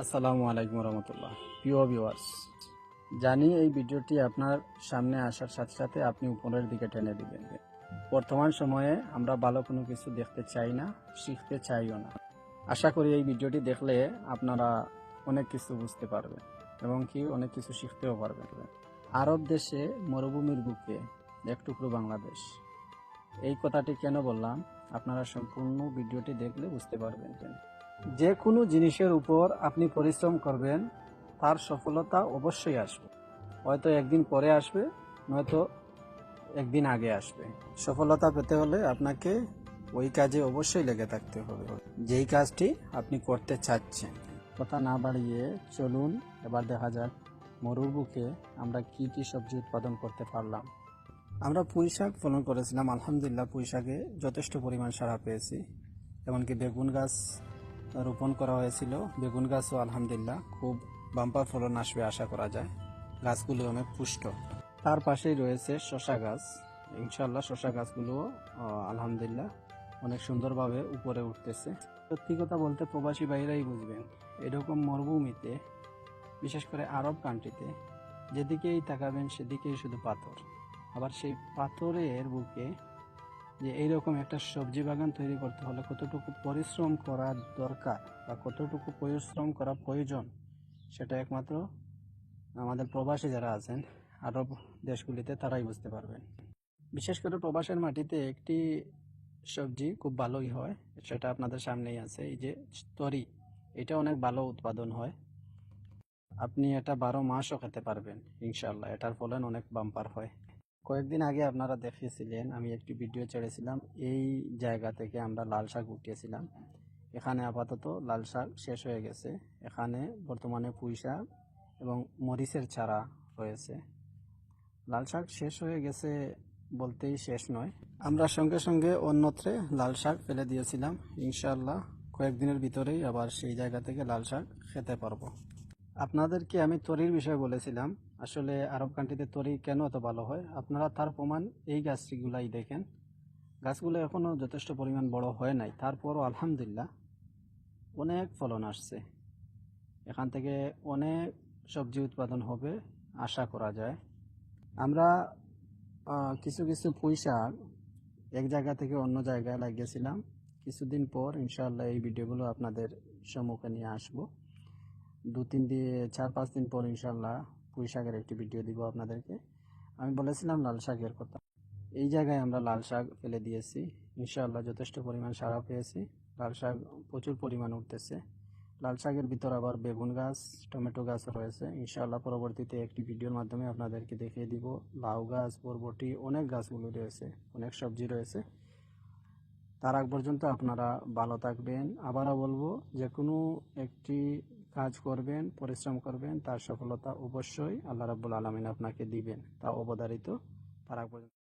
আসসালামু আলাইকুম রহমতুল্লাহ। প্রিয় ভিউয়ার্স জানি এই ভিডিওটি আপনার সামনে আসার সাথে সাথে আপনি উপরের দিকে টেনে দিবেন। বর্তমান সময়ে আমরা ভালো কোনো কিছু দেখতে চাই না, শিখতে চাইও না। আশা করি এই ভিডিওটি দেখলে আপনারা অনেক কিছু বুঝতে পারবেন এবং কি অনেক কিছু শিখতেও পারবেন। আরব দেশে মরুভূমির বুকে এক টুকরো বাংলাদেশ। এই কথাটি কেন বললাম? আপনারা সম্পূর্ণ ভিডিওটি দেখলে বুঝতে পারবেন যে কোনো জিনিসের উপর আপনি পরিশ্রম করবেন, তার সফলতা অবশ্যই আসবে। হয়তো একদিন পরে আসবে, নয়তো একদিন আগে আসবে। সফলতা পেতে হলে আপনাকে ওই কাজে অবশ্যই লেগে থাকতে হবে। যেই কাজটি আপনি করতে চাচ্ছেন। কথা না বাড়িয়ে চলুন, এবার দেখা যাক মরুর বুকে আমরা কি কি সবজি উৎপাদন করতে পারলাম। আমরা পুঁই শাক ফলন করেছিলাম, আলহামদুলিল্লাহ পুঁই শাকে যথেষ্ট পরিমাণ সারা পেয়েছি। এমনকি বেগুন গাছ রোপণ করা হয়েছিল। বেগুন গাছও আলহামদুলিল্লাহ খুব বাম্পার ফলন আসবে আশা করা যায়। গাছগুলো অনেক পুষ্ট। তার পাশেই রয়েছে শশা গাছ। ইনশাল্লাহ শশা গাছগুলো আলহামদুলিল্লাহ অনেক সুন্দরভাবে উপরে উঠতেছে। সত্যি কথা বলতে প্রবাসী বাইরাই বুঝবেন এরকম মরুভূমিতে, বিশেষ করে আরব কান্ট্রিতে, যেদিকেই তাকাবেন সেদিকেই শুধু পাথর। আবার সেই পাথরের বুকে যে এইরকম একটা সবজি বাগান তৈরি করতে হলে কতটুকু পরিশ্রম করা দরকার বা কতটুকু পরিশ্রম করা প্রয়োজন, সেটা একমাত্র আমাদের প্রবাসী যারা আছেন, আরব দেশগুলিতে তারাই বুঝতে পারবেন। বিশেষ করে প্রবাসের মাটিতে একটি সবজি খুব ভালোই হয়, সেটা আপনাদের সামনেই আছে, এই যে তরি, এটা অনেক ভালো উৎপাদন হয়। আপনি এটা বারো মাসও খেতে পারবেন ইনশাল্লাহ এটার ফলন অনেক বাম্পার হয়। কয়েকদিন আগে আপনারা দেখিয়েছিলেন, আমি একটি ভিডিও ছেড়েছিলাম। এই জায়গা থেকে আমরা লাল শাক উঠিয়েছিলাম। এখানে আপাতত লাল শাক শেষ হয়ে গেছে। এখানে বর্তমানে পুঁই শাক এবং মরিচের চারা রয়েছে। লাল শাক শেষ হয়ে গেছে বলতেই শেষ নয়। আমরা সঙ্গে সঙ্গে অন্যত্রে লাল শাক ফেলে দিয়েছিলাম। ইনশাল্লাহ কয়েকদিনের ভিতরেই আবার সেই জায়গা থেকে লাল শাক খেতে পারব। আপনাদেরকে আমি তরির বিষয়ে বলেছিলাম, আসলে আরব কান্ট্রিতে তরি কেন এত ভালো হয়? আপনারা তার প্রমাণ এই গাছগুলাই দেখেন। গাছগুলো এখনও যথেষ্ট পরিমাণ বড় হয় নাই। তারপরও আলহামদুলিল্লাহ অনেক ফলন আসছে। এখান থেকে অনেক সবজি উৎপাদন হবে, আশা করা যায়। আমরা কিছু কিছু পুঁই শাক এক জায়গা থেকে অন্য জায়গায় লাগিয়েছিলাম। কিছুদিন পর ইনশাআল্লাহ এই ভিডিওগুলো আপনাদের সম্মুখে নিয়ে আসব। দু তিন দিন চার পাঁচ দিন পর ইনশাল্লাহ পুঁই শাকের একটি ভিডিও দিব আপনাদেরকে। আমি বলেছিলাম লাল শাকের কথা এই জায়গায় আমরা লাল শাক ফেলে দিয়েছি। ইনশাল্লাহ যথেষ্ট পরিমাণ সারা পেয়েছি। লাল শাক প্রচুর পরিমাণ উঠতেছে। লাল শাকের ভিতর আবার বেগুন গাছ, টমেটো গাছ রয়েছে। ইনশাল্লাহ পরবর্তীতে একটি ভিডিওর মাধ্যমে আপনাদেরকে দেখিয়ে দিব। লাউ গাছ, বরবটি, অনেক গাছগুলো রয়েছে, অনেক সবজি রয়েছে। তার আগ পর্যন্ত আপনারা ভালো থাকবেন। আবারও বলব যে কোনো একটি কাজ করবেন, পরিশ্রম করবেন, তার সফলতা অবশ্যই আল্লাহ রাবুল আলমিন আপনাকে দিবেন। তা অবধারিত। পর্যন্ত